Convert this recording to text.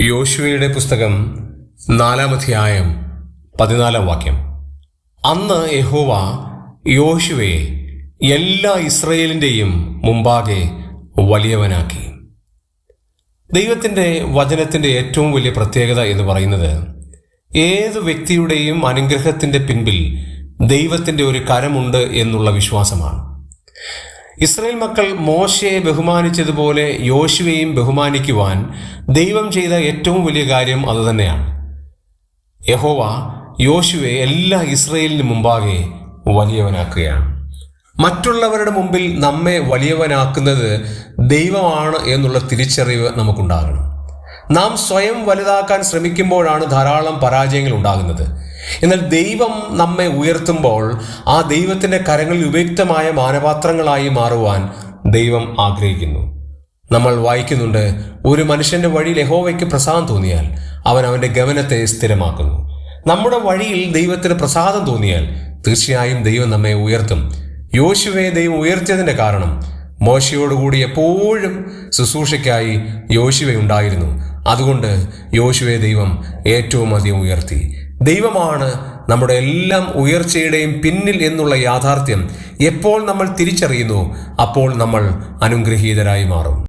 യോശുവയുടെ പുസ്തകം നാലാമധ്യായം പതിനാലാം വാക്യം. അന്ന് യഹോവ യോശുവയെ എല്ലാ ഇസ്രയേലിന്റെയും മുമ്പാകെ വലിയവനാക്കി. ദൈവത്തിന്റെ വചനത്തിന്റെ ഏറ്റവും വലിയ പ്രത്യേകത എന്ന് പറയുന്നത് ഏത് വ്യക്തിയുടെയും അനുഗ്രഹത്തിന്റെ പിൻപിൽ ദൈവത്തിന്റെ ഒരു കരമുണ്ട് എന്നുള്ള വിശ്വാസമാണ്. ഇസ്രയേൽ മക്കൾ മോശയെ ബഹുമാനിച്ചതുപോലെ യോശുവയും ബഹുമാനിക്കുവാൻ ദൈവം ചെയ്ത ഏറ്റവും വലിയ കാര്യം അതുതന്നെയാണ് യഹോവ യോശുവെ എല്ലാ ഇസ്രയേലിന് മുമ്പാകെ വലിയവനാക്കുകയാണ്. മറ്റുള്ളവരുടെ മുമ്പിൽ നമ്മെ വലിയവനാക്കുന്നത് ദൈവമാണ് എന്നുള്ള തിരിച്ചറിവ് നമുക്കുണ്ടാകണം. നാം സ്വയം വലുതാക്കാൻ ശ്രമിക്കുമ്പോഴാണ് ധാരാളം പരാജയങ്ങൾ ഉണ്ടാകുന്നത്. എന്നാൽ ദൈവം നമ്മെ ഉയർത്തുമ്പോൾ ആ ദൈവത്തിന്റെ കരങ്ങളിൽ ഉപയുക്തമായ മാനപാത്രങ്ങളായി മാറുവാൻ ദൈവം ആഗ്രഹിക്കുന്നു. നമ്മൾ വായിക്കുന്നുണ്ട് ഒരു മനുഷ്യന്റെ വഴിയിൽ യഹോവയ്ക്ക് പ്രസാദം തോന്നിയാൽ അവൻ അവന്റെ ഗമനത്തെ സ്ഥിരമാക്കുന്നു. നമ്മുടെ വഴിയിൽ ദൈവത്തിന് പ്രസാദം തോന്നിയാൽ തീർച്ചയായും ദൈവം നമ്മെ ഉയർത്തും. യോശുവെ ദൈവം ഉയർത്തിയതിന്റെ കാരണം മോശയോടുകൂടി എപ്പോഴും ശുശ്രൂഷയ്ക്കായി യോശുവ ഉണ്ടായിരുന്നു. അതുകൊണ്ട് യോശുവെ ദൈവം ഏറ്റവും അധികം ഉയർത്തി. ദൈവമാണ് നമ്മുടെ എല്ലാം ഉയർച്ചയുടെയും പിന്നിൽ എന്നുള്ള യാഥാർത്ഥ്യം എപ്പോൾ നമ്മൾ തിരിച്ചറിയുന്നു അപ്പോൾ നമ്മൾ അനുഗ്രഹീതരായി മാറും.